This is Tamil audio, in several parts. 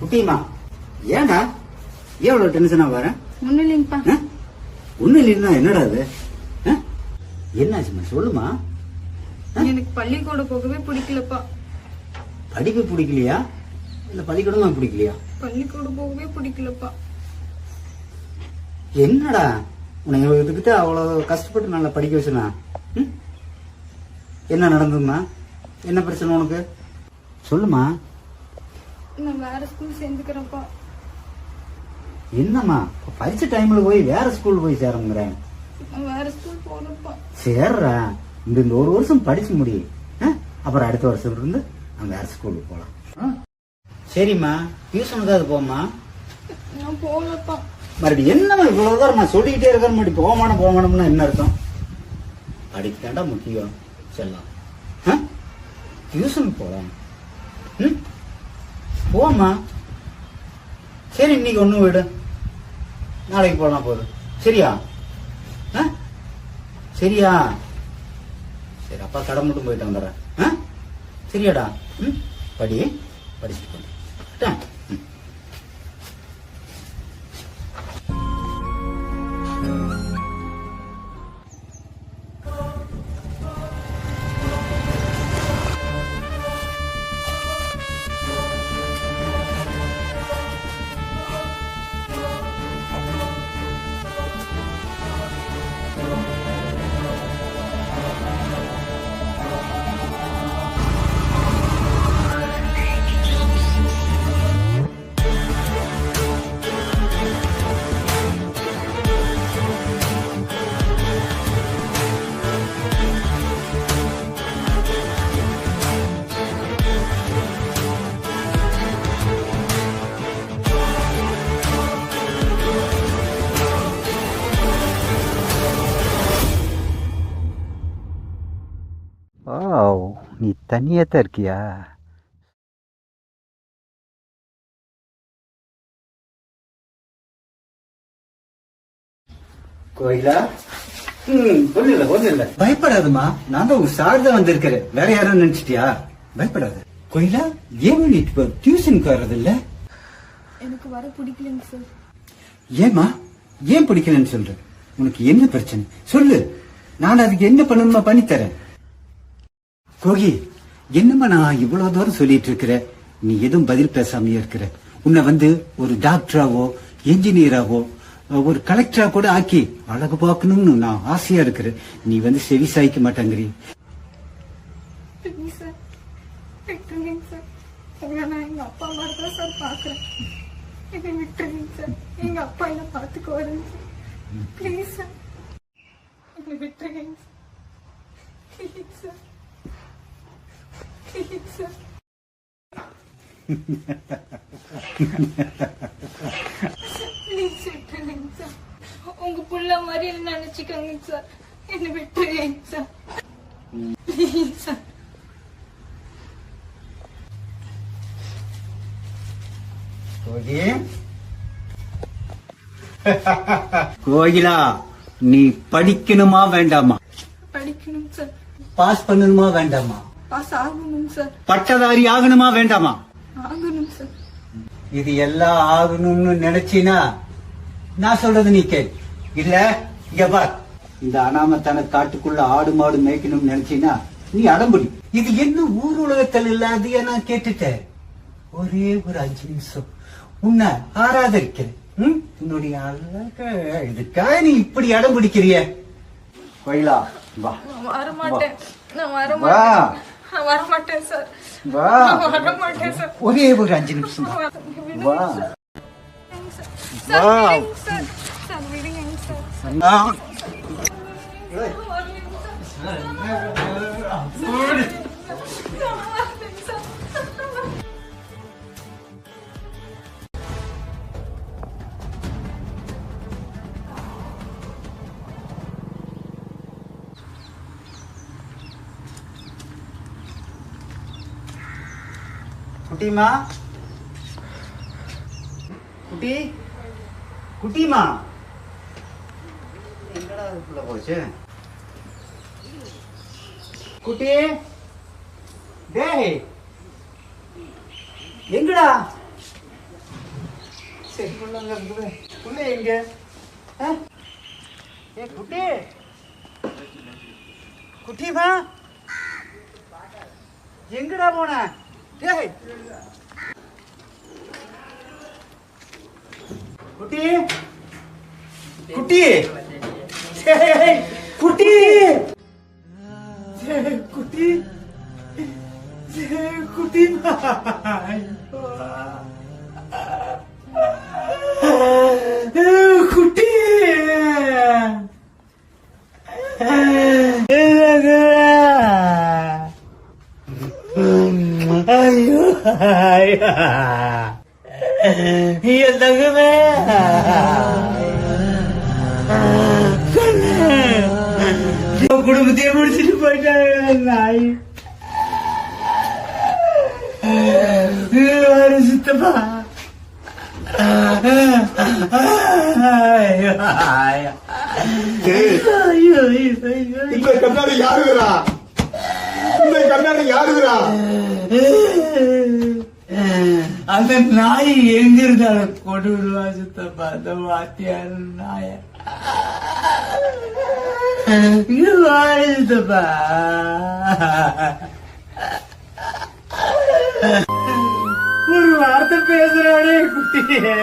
குட்டிமா? ஏன்டா? ஏன் இவ்வளவு டென்ஷனா வரேன் ஒண்ணும் இல்லைங்கப்பா. ஒண்ணு இல்லைன்னா என்னடா அது? என்னாச்சுமா சொல்லுமா. எனக்கு பள்ளிக்கூடம் போகவே பிடிக்கலப்பா. படிப்பு பிடிக்கலையா? இல்ல பள்ளிக்கூடமா பிடிக்கலையா? பள்ளிக்கூடம் போகவே பிடிக்கலப்பா. என்னடா? உன்னை இதுக்கிட்ட அவ்வளவு கஷ்டப்பட்டு நல்லா படிக்க வச்சுனா? என்ன நடந்ததுமா என்ன பிரச்சனை உனக்கு? சொல்லுமா. நான் வேற ஸ்கூல் சேர்ந்துக்கிறேன்ப்பா என்னம்மா பரிச்சை டைம்ல போய் வேற ஸ்கூல் போய் சேரங்கிறேன் நான் வேற ஸ்கூல் போகணும்ப்பா. சேர்றா. இந்த இந்த ஒரு வருஷம் படிச்சு முடி. ஆ? அப்புறம் அடுத்த வருஷம் இருந்து நான் வேற ஸ்கூலுக்கு போலாம். ஆ? சரிம்மா டியூஷனுக்கு அது போம்மா? நான் போகலப்பா. மறுபடியும் என்னம்மா இவ்வளவு தூரம் நான் சொல்லிக்கிட்டே இருக்கேன்? மறுபடியும் போகமானம் போகமானம்னா என்ன அர்த்தம்? படிக்கதாண்டா முக்கியம். செல்லாம் ஆ? டியூஷனுக்கு போலாம். ம்? போம்மா. சரி இன்னைக்கு ஒன்றும் விடு. நாளைக்கு போலாம் போதும் சரியா? ஆ? சரியா? சரி அப்பா கடை மட்டும் போயிட்டு வந்துடுறேன் ஆ? சரியாடா. ம்? படி படிச்சுட்டு வாவ் நீ தனியாக தான் இருக்கியா கோயிலா? ஒண்ணு இல்ல ஒண்ணு இல்ல பயப்படாதம்மா நான் தான் உங்க சார் தான் வந்திருக்கிறேன். வேற யாரும் நினைச்சிட்டியா? பயப்படாத. கோயிலா? ஏன் நீ இப்ப டியூஷனுக்கு வர்றது இல்ல எனக்கு வர பிடிக்கலைங்க சார். ஏமா ஏன் பிடிக்கலன்னு சொல்ற? உனக்கு என்ன பிரச்சனை? சொல்லு. நான் அதுக்கு என்ன பண்ணணுமா பண்ணி தரேன்? கோகி என்னம்மா நான் இவ்வளவு தூரம் சொல்லிட்டு இருக்கிறேன் நீ எதுவும் பதில் பேசாமையே இருக்கிற. உன்னை வந்து ஒரு டாக்டராவோ என்ஜினியராவோ ஒரு கலெக்டரா கூட ஆக்கி அழகு பார்க்கணும்னு நான் ஆசையா இருக்கிறேன். நீ வந்து செவி சாய்க்க மாட்டேங்கிறீ. ப்ளீஸ் சார் விட்டுருங்க சார் உங்க புள்ள மாதிரி என்ன நினைச்சுக்கோங்க சார். என்னை விட்டுருங்க சார். Please sir. கோகி? கோகிலா நீ படிக்கணுமா வேண்டாமா? படிக்கணும் சார். பாஸ் பண்ணணுமா வேண்டாமா? பாஸ் ஆகணும் சார். பட்டதாரி ஆகணுமா வேண்டாமா? ஆகணும் சார். இது எல்லாம் ஆகணும்னு நினைச்சினா நான் சொல்றது நீ கேள். இல்ல இங்க பார். இந்த அனாமத்தான காட்டுக்குள்ள ஆடு மாடு மேய்க்கணும்னு நினைச்சினா நீ அடம்புடி இது என்ன ஊர் உலகத்தில் இல்லாதைய நான் கேட்டுட்டேன். ஒரே ஒரு அஞ்சு நிமிஷம். உன்னை ஆராதரிக்கிறேன்? உன்னுடைய அழக இதுக்காக நீ இப்படி அடம் பிடிக்கிறிய கோயிலா வா. நான் வர மாட்டேன். நான் வர வா மாட்டேன் நான் வர மாட்டேன் சார் வா நான் வர மாட்டேன் சார் ஒரே ஒரு அஞ்சு நிமிஷம் தான். விடுங்க வா சார். வா. சார் விடுங்க சார் சார் விடுங்க சார் குட்டிமா? குட்டி? குட்டிமா? எங்கடா அதுக்குள்ள போச்சு? குட்டி? டேய்! எங்கடா? சரி புள்ள எங்க? ஏ குட்டி? குட்டிமா? எங்கடா போன? டேய் குட்டி குட்டி டேய், குட்டி என் தங்கமே குடும்பத்தையே முடிச்சுட்டு போயிட்டாங்க நாய் ஐயோ இந்த கண்ணாடி யாருதுரா இந்த கண்ணாடி யாருதுரா அந்த நாய் எங்க இருந்தாலும் கொண்டு விடுவா சுத்தப்பா அந்த வாத்தியார் நாய? சுத்தப்பா. ஒரு வார்த்தை பேசுறானே குட்டியே.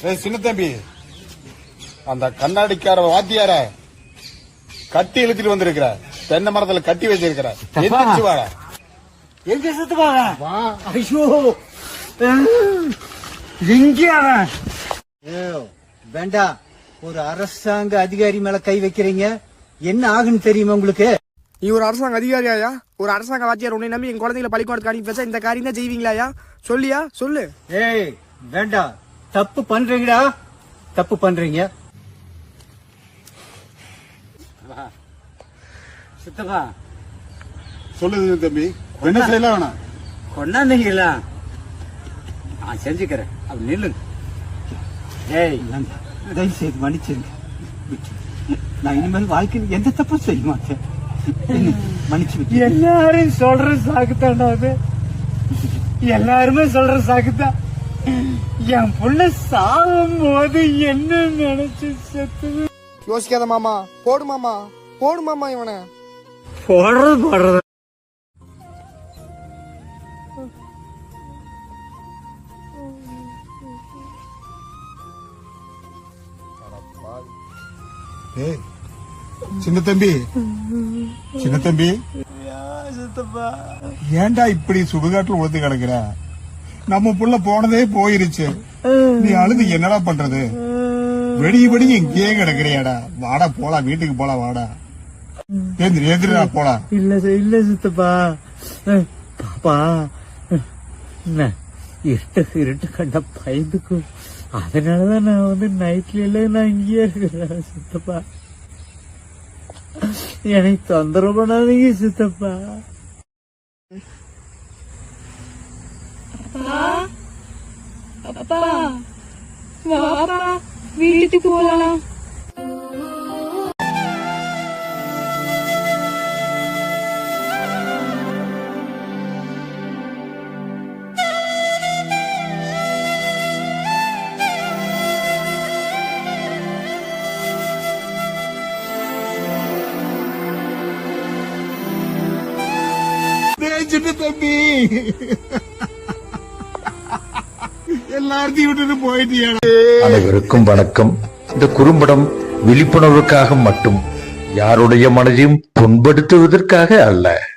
சின்ன தம்பி. அந்த கண்ணாடிக்கார வாத்தியார கட்டி இழுத்துட்டு வந்திருக்கிற. தென்னை மரத்துல கட்டி வச்சிருக்கிற. எந்திரிச்சு வாடா. எங்க சுத்தப்பாங்க வா. ஐயோ. வேண்டாம் ஒரு அரசாங்க அதிகாரி மேல கை வைக்கிறீங்க. என்ன ஆகுன்னு தெரியுமா உங்களுக்கு? நீ ஒரு அரசாங்க அதிகாரியாயா? ஒரு அரசாங்க வாத்தியார் உன்னை நம்பி என் குழந்தைகளை பள்ளிக்கூடத்துக்கு அனுப்பி வச்சா இந்த காரியம் தான் செய்வீங்களாயா? சொல்லியா? சொல்லு. ஏய் வேண்டாம் தப்பு பண்றீங்கடா. தப்பு பண்றீங்க. சுத்தப்பா. சொல்லு சின்ன தம்பி. என்ன செய்யலாம் வேணாம் கொண்டாந்தீங்களா? நான் செஞ்சுக்கிறேன். அப்படி நில்லுங்க. ஏய் தயவு செய்து மன்னிச்சிருங்க. நான் இனிமேல் வாழ்க்கையில் எந்த தப்பும் செய்ய மாட்டேன். மன்னிச்சு விட்டு. எல்லாரும் சொல்ற சாக்குத்தாண்டா அது. எல்லாருமே சொல்ற சாக்குதான் என் புள்ள சாகும் போது என்ன நினைச்சு செத்து யோசிக்காத மாமா போடு மாமா போடு மாமா இவனை. போடுறது போடுறது. சின்ன தம்பி சின்ன தம்பி. ஏன்டா இப்படி சுடுகாட்டுல உழுந்து கிடக்குற? நம்ம புள்ள போனதே போயிருச்சு. நீ அழுது என்னடா பண்றது? வெடி வெடி இங்கேயே கிடக்குறியாடா. வாடா போலாம் வீட்டுக்கு போலாம் வாடா. ஏந்திரி ஏந்திரிடா போலாம் இல்ல இல்ல சித்தப்பா. பாப்பா. இருட்டு இருட்டு கண்ட பயந்துக்கும் அதனாலதான் நான் வந்து நைட்ல எல்லாம் நான் இங்கேயே இருக்கிறேன் சித்தப்பா. என்னை தொந்தரவு பண்ணாதீங்க சித்தப்பா. அப்பா வாப்பா வீட்டுக்கு போலாம் டேய் சின்ன தம்பி எல்லாத்தையும் விட்டுட்டு அனைவருக்கும் வணக்கம். இந்த குறும்படம் விழிப்புணர்வுக்காக மட்டும் யாருடைய மனதையும் புண்படுத்துவதற்காக அல்ல.